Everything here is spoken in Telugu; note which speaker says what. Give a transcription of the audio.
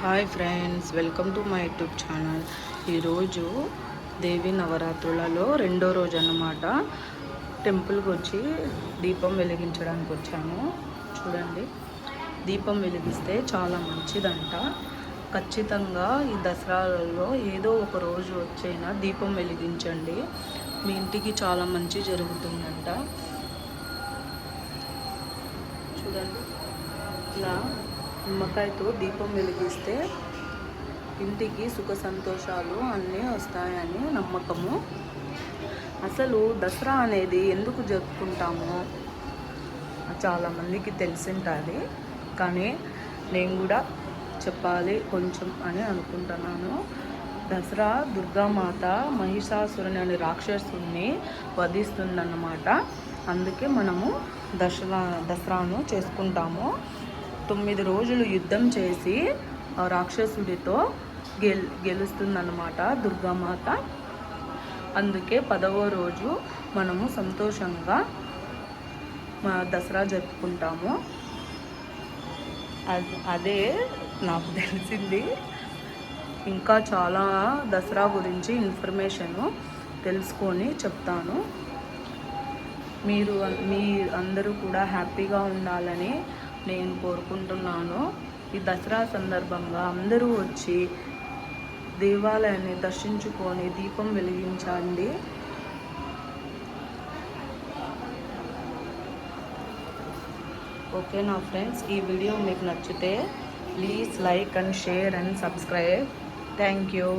Speaker 1: Hi friends welcome to my YouTube channel. ఈరోజు దేవి నవరాత్రులలో రెండో రోజు అన్నమాట టెంపుల్కి వచ్చి దీపం వెలిగించడానికి వచ్చాము. చూడండి దీపం వెలిగిస్తే చాలా మంచిదంట. ఖచ్చితంగా ఈ దసరాలలో ఏదో ఒక రోజు వచ్చైనా దీపం వెలిగించండి. మీ ఇంటికి చాలా మంచి జరుగుతుందంట. చూడండి ఇలా నిమ్మకాయతో దీపం వెలిగిస్తే ఇంటికి సుఖ సంతోషాలు అన్నీ వస్తాయని నమ్మకము. అసలు దసరా అనేది ఎందుకు జరుపుకుంటాము చాలామందికి తెలిసింటుంది. కానీ నేను కూడా చెప్పాలి కొంచెం అని అనుకుంటున్నాను. దసరా దుర్గామాత మహిషాసురుని అనే రాక్షసుని వధిస్తుందన్నమాట. అందుకే మనము దసరా దసరాను చేసుకుంటాము. తొమ్మిది రోజులు యుద్ధం చేసి రాక్షసుడితో గెల్ గెలుస్తుందన్నమాట దుర్గామాత. అందుకే పదవ రోజు మనము సంతోషంగా మా దసరా జరుపుకుంటాము. అదే నాకు తెలిసింది. ఇంకా చాలా దసరా గురించి ఇన్ఫర్మేషను తెలుసుకొని చెప్తాను. మీరు మీ అందరూ కూడా హ్యాపీగా ఉండాలని నేను కోరుకుంటున్నాను. ఈ దసరా సందర్భంగా అందరూ వచ్చి దేవాలయాన్ని దర్శించుకొని దీపం వెలిగించండి. ఓకే నా ఫ్రెండ్స్ ఈ వీడియో మీకు నచ్చితే please like and share and subscribe. Thank you.